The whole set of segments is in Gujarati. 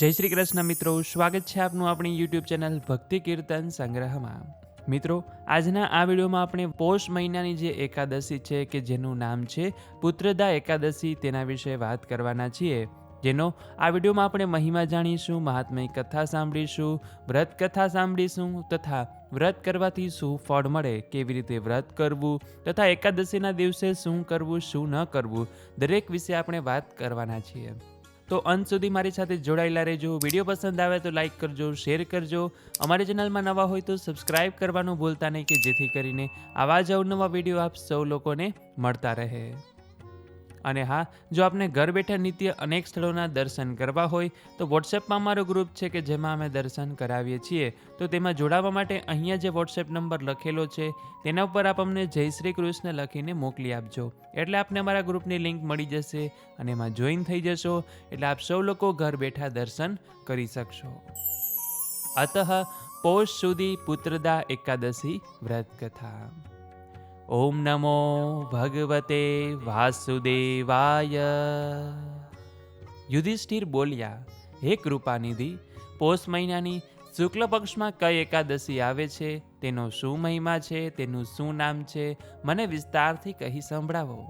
જય શ્રી કૃષ્ણ મિત્રો, સ્વાગત છે આપનું આપણી યુટ્યુબ ચેનલ ભક્તિ કીર્તન સંગ્રહમાં. મિત્રો, આજના આ વિડીયોમાં આપણે પોષ મહિનાની જે એકાદશી છે કે જેનું નામ છે પુત્રદા એકાદશી તેના વિશે વાત કરવાના છીએ. જેનો આ વિડીયોમાં આપણે મહિમા જાણીશું, મહાત્મય કથા સાંભળીશું, વ્રત કથા સાંભળીશું તથા વ્રત કરવાથી શું ફળ મળે, કેવી રીતે વ્રત કરવું તથા એકાદશીના દિવસે શું કરવું, શું ન કરવું, દરેક વિશે આપણે વાત કરવાના છીએ. તો અંત સુધી મારી સાથે જોડાયેલા રહેજો. વીડિયો પસંદ આવે તો લાઈક કરજો શેર કરજો. અમારી ચેનલમાં નવા હોય તો સબસ્ક્રાઇબ કરવાનું ભૂલતા નહીં કે જેથી કરીને આવા જ અવનવા વીડિયો આપ સૌ લોકોને મળતા રહે. અને હા, જો આપને ઘર બેઠા નિત્ય અનેક સ્થળોના દર્શન કરવા હોય, તો વોટ્સએપમાં અમારો ગ્રુપ છે કે જેમાં અમે દર્શન કરાવીએ છીએ. તો તેમાં જોડાવા માટે અહીંયા જે વોટ્સએપ નંબર લખેલો છે, તેના ઉપર આપ અમને જય શ્રી કૃષ્ણ લખીને મોકલી આપજો. એટલે આપને અમારા ગ્રુપની લિંક મળી જશે અને એમાં જોઈન થઈ જશો. એટલે આપ સૌ લોકો ઘર બેઠા દર્શન કરી શકશો. અતઃ પોષ સુધી પુત્રદા એકાદશી વ્રત કથા. ઓમ નમો ભગવતે વાસુદેવાય. યુધિષ્ઠિર બોલ્યા, હે કૃપાનિધિ, પોષ મહિનાની શુક્લ પક્ષમાં કઈ એકાદશી આવે છે? તેનો શું મહિમા છે? તેનું શું નામ છે? મને વિસ્તારથી કહી સંભળાવો.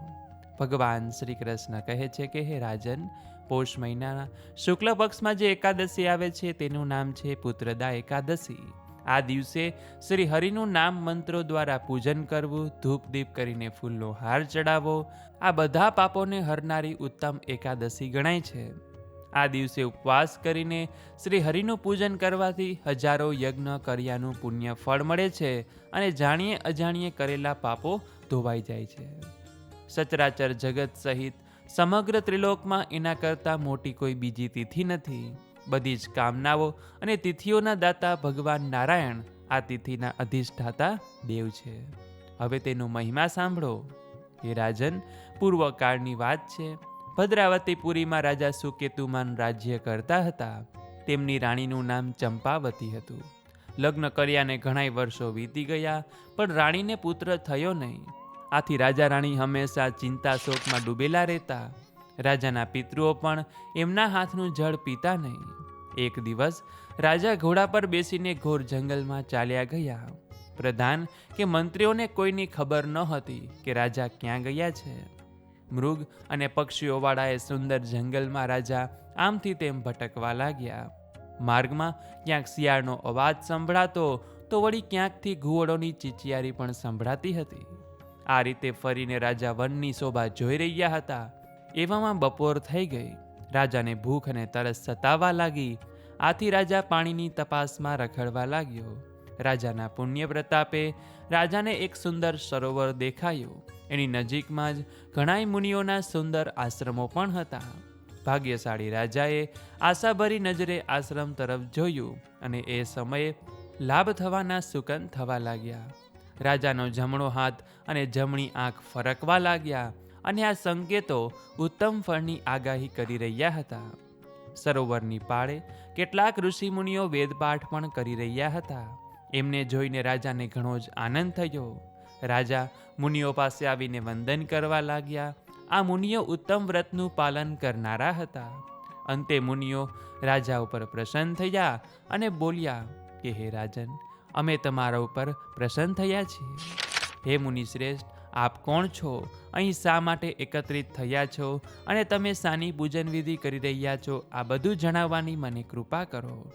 ભગવાન શ્રી કૃષ્ણ કહે છે કે, હે રાજન, પોષ મહિનાના શુક્લ પક્ષમાં જે એકાદશી આવે છે, તેનું નામ છે પુત્રદા એકાદશી. આ દિવસે શ્રી હરિનું નામ મંત્રો દ્વારા પૂજન કરવું ધૂપ દીપ કરીને ફૂલનો હાર ચડાવવો, આ બધા પાપોને હરનારી ઉત્તમ એકાદશી ગણાય છે. આ દિવસે ઉપવાસ કરીને શ્રી હરિનું પૂજન કરવાથી હજારો યજ્ઞ, કર્યાનું પુણ્ય ફળ મળે છે અને જાણીએ અજાણીએ કરેલા પાપો ધોવાઈ જાય છે. સચરાચર જગત સહિત સમગ્ર ત્રિલોકમાં એના કરતાં મોટી કોઈ બીજી તિથિ નથી. બધી જ કામનાઓ અને તિથિઓના દાતા ભગવાન નારાયણ આ તિથિના અધિષ્ઠાતા દેવ છે. હવે તેનો મહિમા સાંભળો. એ રાજન, પૂર્વકાળની વાત છે. ભદ્રાવતીપુરીમાં રાજા સુકેતુમાન રાજ્ય કરતા હતા. તેમની રાણીનું નામ ચંપાવતી હતું. લગ્ન કર્યાને ઘણાય વર્ષો વીતી ગયા, પણ રાણીને પુત્ર થયો નહીં. આથી રાજા રાણી હંમેશા ચિંતા શોકમાં ડૂબેલા રહેતા. રાજાના પિતૃઓ પણ એમના હાથનું જળ પીતા નહીં. એક દિવસ રાજા ઘોડા પર બેસીને ઘોર જંગલમાં ચાલ્યા ગયા. પ્રધાન કે મંત્રીઓને કોઈની ખબર ન હતી કે રાજા ક્યાં ગયા છે. મૃગ અને પક્ષીઓવાળાએ સુંદર જંગલમાં રાજા આમથી તેમ ભટકવા લાગ્યા. માર્ગમાં ક્યાંક શિયાળનો અવાજ સંભળાતો તો વળી ક્યાંકથી ઘુવડોની ચીચિયારી પણ સંભળાતી હતી. આ રીતે ફરીને રાજા વનની શોભા જોઈ રહ્યા હતા. એવામાં બપોર થઈ ગઈ. રાજાને ભૂખ અને તરસ સતાવા લાગી. આથી રાજા પાણીની તપાસમાં રખડવા લાગ્યો. રાજાના પુણ્ય પ્રતાપે રાજાને એક સુંદર સરોવર દેખાયું. એની નજીકમાં જ ઘણાય મુનિઓના સુંદર આશ્રમો પણ હતા. ભાગ્યશાળી રાજાએ આશાભરી નજરે આશ્રમ તરફ જોયું અને એ સમયે લાભ થવાના સુકન થવા લાગ્યા. રાજાનો જમણો હાથ અને જમણી આંખ ફરકવા લાગ્યા. અને આ સંકેતો ઉત્તમ ફળની આગાહી કરી રહ્યા હતા. સરોવરની પાળે કેટલાક ઋષિમુનિઓ વેદપાઠ પણ કરી રહ્યા હતા. એમને જોઈને રાજાને ઘણો જ આનંદ થયો. રાજા મુનિઓ પાસે આવીને વંદન કરવા લાગ્યા. આ મુનિઓ ઉત્તમ વ્રતનું પાલન કરનારા હતા. અંતે મુનિઓ રાજા ઉપર પ્રસન્ન થયા અને બોલ્યા, કે હે રાજન, અમે તમારા ઉપર પ્રસન્ન થયા છીએ. હે મુનિશ્રેષ્ઠ આપ કોણ છો? અહીં શા માટે એકત્રિત થયા છો? અને તમે શાની પૂજન વિધિ કરી રહ્યા છો? આ બધું જણાવવાની મને કૃપા કરો.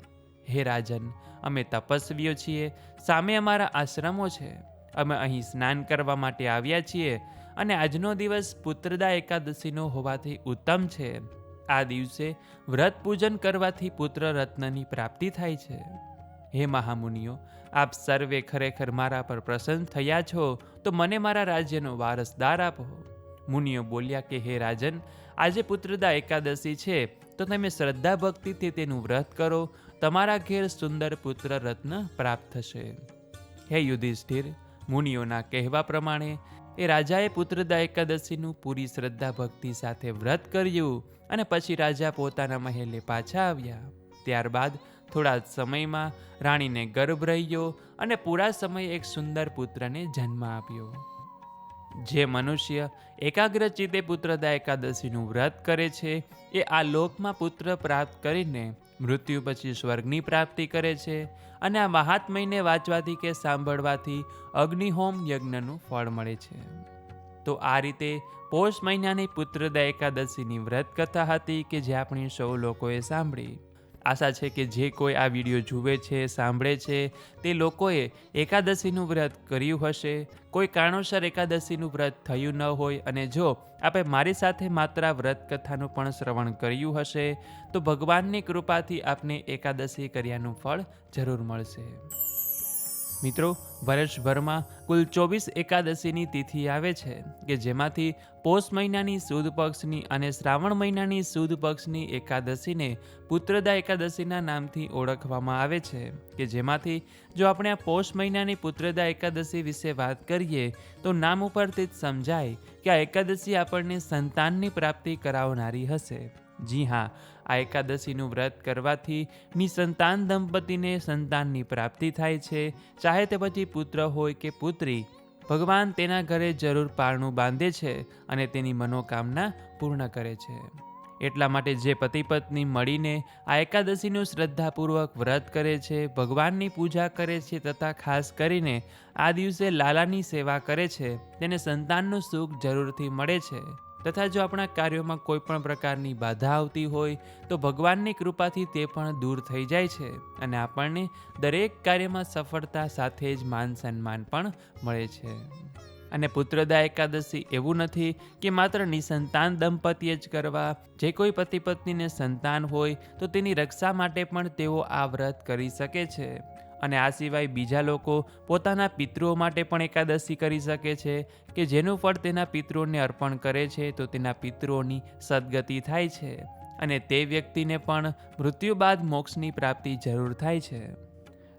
હે રાજન, અમે તપસ્વીઓ છીએ. સામે અમારા આશ્રમો છે. અમે અહીં સ્નાન કરવા માટે આવ્યા છીએ. અને આજનો દિવસ પુત્રદા એકાદશીનો હોવાથી ઉત્તમ છે. આ દિવસે વ્રત પૂજન કરવાથી પુત્ર રત્નની પ્રાપ્તિ થાય છે. હે મહામુનિઓ, આપ સર્વે ખરેખર મારા પર પ્રસન્ન થયા છો, તો મને મારા રાજ્યનો વારસદાર આપો. મુનિઓ બોલ્યા કે, હે રાજન, આજે પુત્રદા એકાદશી છે, તો તમે શ્રદ્ધા ભક્તિથી તેનું વ્રત કરો, તમારા ઘેર સુંદર પુત્ર રત્ન પ્રાપ્ત થશે. હે યુધિષ્ઠિર, મુનિઓના કહેવા પ્રમાણે, એ રાજાએ પુત્રદા એકાદશીનું પૂરી શ્રદ્ધા ભક્તિ સાથે વ્રત કર્યું અને પછી રાજા પોતાના મહેલે પાછા આવ્યા. ત્યારબાદ થોડા સમયમાં રાણીને ગર્ભ રહ્યો અને પૂરા સમયે એક સુંદર પુત્રને જન્મ આપ્યો. જે મનુષ્ય એકાગ્ર ચિત્તે પુત્રદા એકાદશીનું વ્રત કરે છે, એ આ લોકમાં પુત્ર પ્રાપ્ત કરીને મૃત્યુ પછી સ્વર્ગની પ્રાપ્તિ કરે છે અને આ મહાત્મયને વાંચવાથી કે સાંભળવાથી અગ્નિહોમ યજ્ઞનું ફળ મળે છે. તો આ રીતે પોષ મહિનાની પુત્રદા એકાદશીની વ્રત કથા હતી કે જે આપણે સૌ લોકોએ સાંભળી. આશા છે કે જે કોઈ આ વીડિયો જુએ છે, સાંભળે છે, તે લોકોએ એકાદશીનું વ્રત કર્યું હશે. કોઈ કારણોસર એકાદશીનું વ્રત થયું ન હોય અને જો આપે મારી સાથે માત્ર વ્રત કથાનું પણ શ્રવણ કર્યું હશે, તો ભગવાનની કૃપાથી આપને એકાદશી કર્યાનું ફળ જરૂર મળશે. મિત્રો વર્ષભરમાં કુલ ચોવીસ એકાદશીની તિથિ આવે છે, કે જેમાંથી પોષ મહિનાની સુદ પક્ષની અને શ્રાવણ મહિનાની સુદ પક્ષની એકાદશીને પુત્રદા એકાદશીના નામથી ઓળખવામાં આવે છે, કે જેમાંથી જો આપણે આ પોષ મહિનાની પુત્રદા એકાદશી વિશે વાત કરીએ, તો નામ ઉપરથી જ સમજાય કે આ એકાદશી આપણને સંતાનની પ્રાપ્તિ કરાવનારી હશે. જી હા, આ એકાદશીનું વ્રત કરવાથી નિસંતાન દંપતીને સંતાનની પ્રાપ્તિ થાય છે. ચાહે તે પછી પુત્ર હોય કે પુત્રી, ભગવાન તેના ઘરે જરૂર પારણું બાંધે છે અને તેની મનોકામના પૂર્ણ કરે છે. એટલા માટે જે પતિ પત્ની મળીને આ એકાદશીનું શ્રદ્ધાપૂર્વક વ્રત કરે છે, ભગવાનની પૂજા કરે છે તથા ખાસ કરીને આ દિવસે લાલાની સેવા કરે છે, તેને સંતાનનું સુખ જરૂરથી મળે છે. તથા જો આપણા કાર્યોમાં કોઈ પણ પ્રકારની બાધા આવતી હોય, તો ભગવાનની કૃપાથી તે પણ દૂર થઈ જાય છે અને આપણને દરેક કાર્યમાં સફળતા સાથે જ માન સન્માન પણ મળે છે. અને પુત્રદા એકાદશી એવું નથી કે માત્ર નિસંતાન દંપતીએ જ કરવા. જે કોઈ પતિ પત્નીને સંતાન હોય, તો તેની રક્ષા માટે પણ તેઓ આ વ્રત કરી શકે છે. અને આ સિવાય બીજા લોકો પોતાના પિતૃઓ માટે પણ એકાદશી કરી શકે છે, કે જેનું ફળ તેના પિતૃઓને અર્પણ કરે છે, તો તેના પિતૃઓની સદગતિ થાય છે. અને તે વ્યક્તિને પણ મૃત્યુ બાદ મોક્ષની પ્રાપ્તિ જરૂર થાય છે.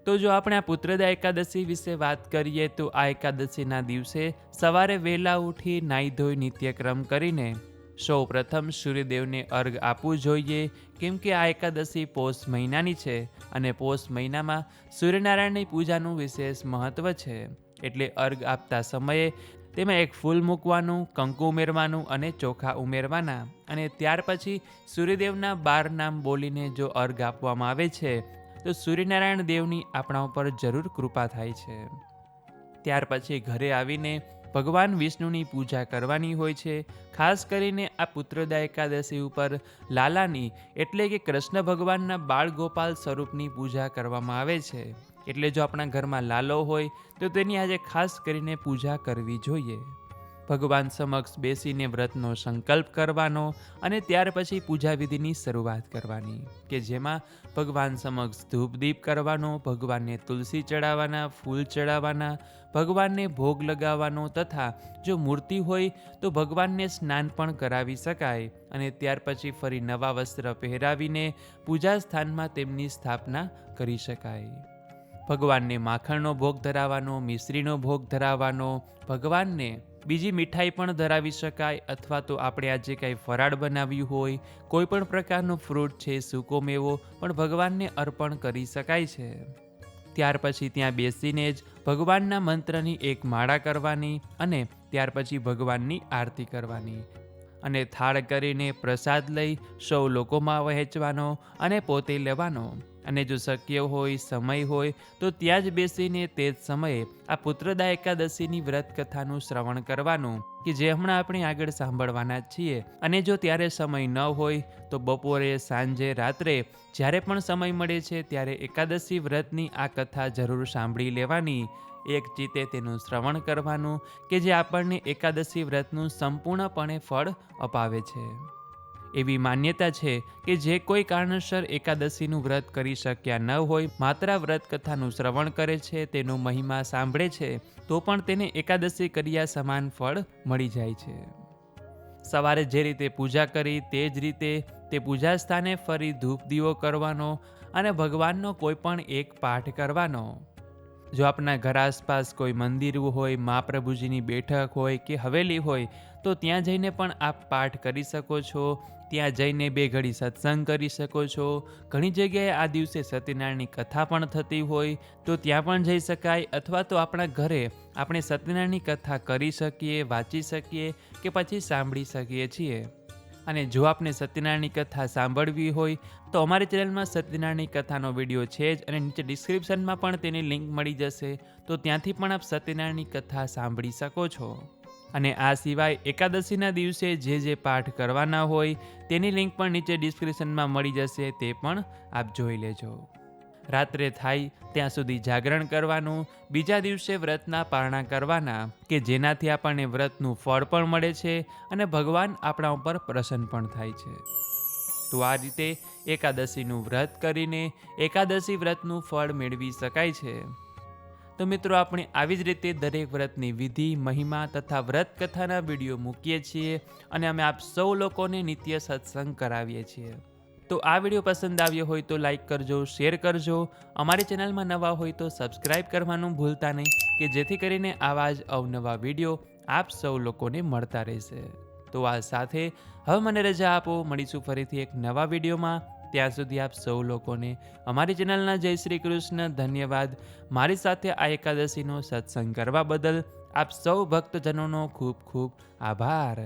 તો જો આપણે આ પુત્રદા એકાદશી વિશે વાત કરીએ, તો આ એકાદશીના દિવસે સવારે વહેલા ઉઠી નાહી ધોઈ નિત્યક્રમ કરીને સૌ પ્રથમ સૂર્યદેવને અર્ઘ આપવું જોઈએ, કેમ કે આ એકાદશી પોષ મહિનાની છે અને પોષ મહિનામાં સૂર્યનારાયણની પૂજાનું વિશેષ મહત્વ છે. એટલે અર્ઘ આપતા સમયે તેમાં એક ફૂલ મૂકવાનું, કંકુ ઉમેરવાનું અને ચોખા ઉમેરવાના. અને ત્યાર પછી સૂર્યદેવના બાર નામ બોલીને જો અર્ઘ આપવામાં આવે છે, તો સૂર્યનારાયણ દેવની આપણા ઉપર જરૂર કૃપા થાય છે. ત્યાર પછી ઘરે આવીને ભગવાન વિષ્ણુની પૂજા કરવાની હોય છે. ખાસ કરીને આ પુત્રદા એકાદશી ઉપર લાલાની, એટલે કે કૃષ્ણ ભગવાનના બાળ ગોપાલ સ્વરૂપની પૂજા કરવામાં આવે છે. એટલે જો આપણા ઘરમાં લાલો હોય, તો તેની આજે ખાસ કરીને પૂજા કરવી જોઈએ. ભગવાન સમક્ષ બેસીને વ્રતનો સંકલ્પ કરવાનો અને ત્યાર પછી પૂજા વિધિની શરૂઆત કરવાની, કે જેમાં ભગવાન સમક્ષ ધૂપદીપ કરવાનો, ભગવાનને તુલસી ચડાવવાના, ફૂલ ચડાવવાના, ભગવાનને ભોગ લગાવવાનો તથા જો મૂર્તિ હોય તો ભગવાનને સ્નાન પણ કરાવી શકાય અને ત્યાર પછી ફરી નવા વસ્ત્ર પહેરાવીને પૂજા સ્થાનમાં તેમની સ્થાપના કરી શકાય. ભગવાનને માખણનો ભોગ ધરાવવાનો, મિશ્રીનો ભોગ ધરાવવાનો, ભગવાનને બીજી મીઠાઈ પણ ધરાવી શકાય અથવા તો આપણે આજે કાંઈ ફરાળ બનાવ્યું હોય, કોઈ પણ પ્રકારનું ફ્રૂટ છે, સૂકો મેવો, પણ ભગવાનને અર્પણ કરી શકાય છે. ત્યાર પછી ત્યાં બેસીને જ ભગવાનના મંત્રની એક માળા કરવાની અને ત્યાર પછી ભગવાનની આરતી કરવાની. અને થાળ કરીને પ્રસાદ લઈ સૌ લોકોમાં વહેંચવાનો અને પોતે લેવાનો. અને જો શક્ય હોય, સમય હોય, તો ત્યાં જ બેસીને તે જ સમયે આ પુત્રદા એકાદશીની વ્રત કથાનું શ્રવણ કરવાનું, કે જે હમણાં આપણે આગળ સાંભળવાના છીએ. અને જો ત્યારે સમય ન હોય, તો બપોરે, સાંજે, રાત્રે, જ્યારે પણ સમય મળે છે, ત્યારે એકાદશી વ્રતની આ કથા જરૂર સાંભળી લેવાની. એક ચિત્તે તેનું શ્રવણ કરવાનું, કે જે આપણને એકાદશી વ્રતનું સંપૂર્ણપણે ફળ અપાવે છે. એવી માન્યતા છે કે જે કોઈ કારણસર એકાદશીનું વ્રત કરી શક્યા ન હોય, માત્ર વ્રત કથાનું શ્રવણ કરે છે, તેનો મહિમા સાંભળે છે, તો પણ તેને એકાદશી કર્યા સમાન ફળ મળી જાય છે. સવારે જે રીતે પૂજા કરી તે જ રીતે તે પૂજા સ્થાને ફરી ધૂપ દીવો કરવાનો અને ભગવાનનો કોઈ પણ એક પાઠ કરવાનો. જો આપના ઘર આસપાસ કોઈ મંદિર હોય મહાપ્રભુજીની બેઠક હોય કે હવેલી હોય, તો ત્યાં જઈને પણ આપ પાઠ કરી શકો છો. ત્યાં જઈને બે ઘડી સત્સંગ કરી શકો છો. ઘણી જગ્યાએ આ દિવસે સત્યનારાયણની કથા પણ થતી હોય, તો ત્યાં પણ જઈ શકાય. અથવા તો આપણા ઘરે આપણે સત્યનારાયણની કથા કરી શકીએ, વાંચી શકીએ કે પછી સાંભળી શકીએ છીએ. અને જો આપને સત્યનારાયણની કથા સાંભળવી હોય, તો અમારી ચેનલમાં સત્યનારાયણની કથાનો વીડિયો છે જ અને નીચે ડિસ્ક્રિપ્શનમાં પણ તેની લિંક મળી જશે, તો ત્યાંથી પણ આપ સત્યનારાયણની કથા સાંભળી શકો છો. અને આ સિવાય એકાદશીના દિવસે જે જે પાઠ કરવાના હોય, તેની લિંક પણ નીચે ડિસ્ક્રિપ્શનમાં મળી જશે, તે પણ આપ જોઈ લેજો. રાત્રે થાય ત્યાં સુધી જાગરણ કરવાનું, બીજા દિવસે વ્રતના પારણા કરવાના, કે જેનાથી આપણને વ્રતનું ફળ પણ મળે છે અને ભગવાન આપણા ઉપર પ્રસન્ન પણ થાય છે. તો આ રીતે એકાદશીનું વ્રત કરીને એકાદશી વ્રતનું ફળ મેળવી શકાય છે. તો મિત્રો, આપણે આવી જ રીતે દરેક વ્રતની વિધિ, મહિમા તથા વ્રત કથાના વીડિયો મૂકીએ છીએ અને અમે આપ સૌ લોકોને નિત્ય સત્સંગ કરાવીએ છીએ. તો આ વીડિયો પસંદ આવ્યો હોય તો લાઇક કરજો, શેર કરજો. અમારી ચેનલમાં નવા હોય તો સબસ્ક્રાઈબ કરવાનું ભૂલતા નહીં, કે જેથી કરીને આવા જ અવનવા વીડિયો આપ સૌ લોકોને મળતા રહેશે. તો આ સાથે હવે મને રજા આપો. મળીશું ફરીથી એક નવા વિડીયોમાં. ત્યાં સુધી આપ સૌ લોકોને અમારી ચેનલના જય શ્રી કૃષ્ણ ધન્યવાદ. મારી સાથે આ એકાદશીનો સત્સંગ કરવા બદલ આપ સૌ ભક્તજનોનો ખૂબ ખૂબ આભાર.